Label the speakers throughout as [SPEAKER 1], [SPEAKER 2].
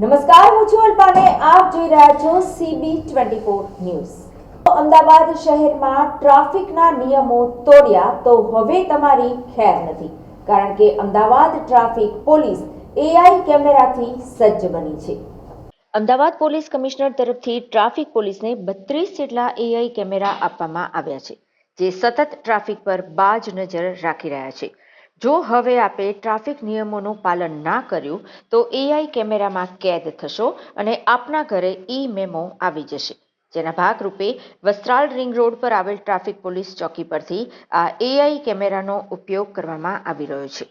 [SPEAKER 1] નમસ્કાર, હું છું આપ જોઈ રહ્યા છો CB twenty four news. Ahmedabad શહેરમાં ટ્રાફિકના નિયમો તોડ્યા તો હવે તમારી ખેર નથી. કારણ કે અમદાવાદ ટ્રાફિક પોલીસ એઆઈ કેમેરાથી સજ્જ બની છે. અમદાવાદ પોલીસ કમિશનર તરફથી ટ્રાફિક પોલીસને બત્રીસ જેટલા એઆઈ કેમેરા આપવામાં આવ્યા છે, જે સતત ટ્રાફિક પર બાજ નજર રાખી રહ્યા છે. જો હવે આપે ટ્રાફિક નિયમોનું પાલન ના કર્યું, તો એઆઈ કેમેરામાં કેદ થશો અને આપના ઘરે ઈ મેમો આવી જશે. જેના ભાગરૂપે વસ્ત્રાલ રિંગ રોડ પર આવેલ ટ્રાફિક પોલીસ ચોકી પરથી આ એઆઈ કેમેરાનો ઉપયોગ કરવામાં આવી રહ્યો છે.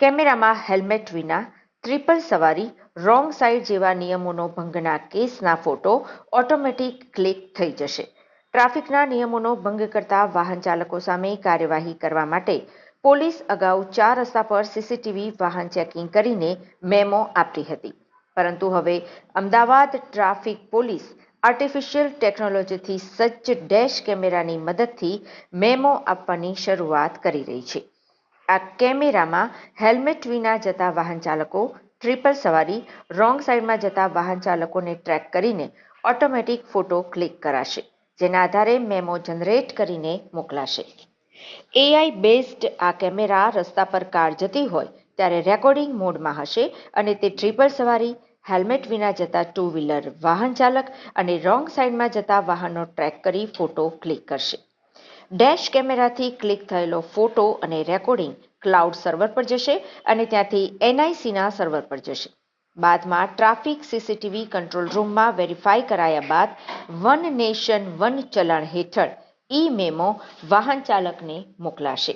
[SPEAKER 1] કેમેરામાં હેલ્મેટ વિના, ટ્રિપલ સવારી, રોંગ સાઈડ જેવા નિયમોનો ભંગના કેસના ફોટો ઓટોમેટિક ક્લિક થઈ જશે. ટ્રાફિકના નિયમોનો ભંગ કરતા વાહન ચાલકો સામે કાર્યવાહી કરવા માટે પોલીસ અગાઉ ચાર રસ્તા પર સીસીટીવી વાહન ચેકિંગ કરીને મેમો આપતી હતી. પરંતુ હવે અમદાવાદ ટ્રાફિક પોલીસ આર્ટિફિશિયલ ટેકનોલોજીથી સજ્જ ડેશ કેમેરાની મદદથી મેમો આપવાની શરૂઆત કરી રહી છે. આ કેમેરામાં હેલ્મેટ વિના જતા વાહન ચાલકો, ટ્રિપલ સવારી, રોંગ સાઈડમાં જતા વાહન ચાલકોને ટ્રેક કરીને ઓટોમેટિક ફોટો ક્લિક કરાશે, જેના આધારે મેમો જનરેટ કરીને મોકલાશે. એઆઈ બેઝડ આ કેમેરા રસ્તા પર કાર જતી હોય ત્યારે રેકોર્ડિંગ મોડમાં હશે અને તે ટ્રિપલ સવારી હેલ્મેટ વિના જતા ટુ વ્હીલર વાહન ચાલક અને રોંગ સાઈડમાં જતા વાહનનો ટ્રેક કરી ફોટો ક્લિક કરશે. ડેશ કેમેરાથી ક્લિક થયેલો ફોટો અને રેકોર્ડિંગ ક્લાઉડ સર્વર પર જશે અને ત્યાંથી એનઆઈસીના સર્વર પર જશે. બાદમાં ટ્રાફિક સીસીટીવી કંટ્રોલ રૂમમાં વેરીફાઈ કરાયા બાદ વન નેશન વન ચલણ હેઠળ ઈ મેમો વાહન ચાલકને મોકલાશે.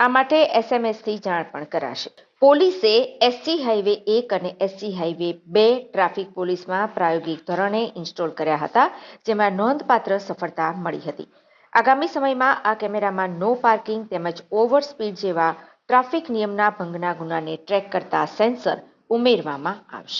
[SPEAKER 1] આ માટે એસએમએસથી જાણ પણ કરાશે. પોલીસે એસજી હાઈવે એક અને એસજી હાઈવે બે ટ્રાફિક પોલીસમાં પ્રાયોગિક ધોરણે ઇન્સ્ટોલ કર્યા હતા, જેમાં નોંધપાત્ર સફળતા મળી હતી. આગામી સમયમાં આ કેમેરામાં નો પાર્કિંગ તેમજ ઓવર સ્પીડ જેવા ટ્રાફિક નિયમના ભંગના ગુનાને ટ્રેક કરતા સેન્સર ઉમેરવામાં આવશે.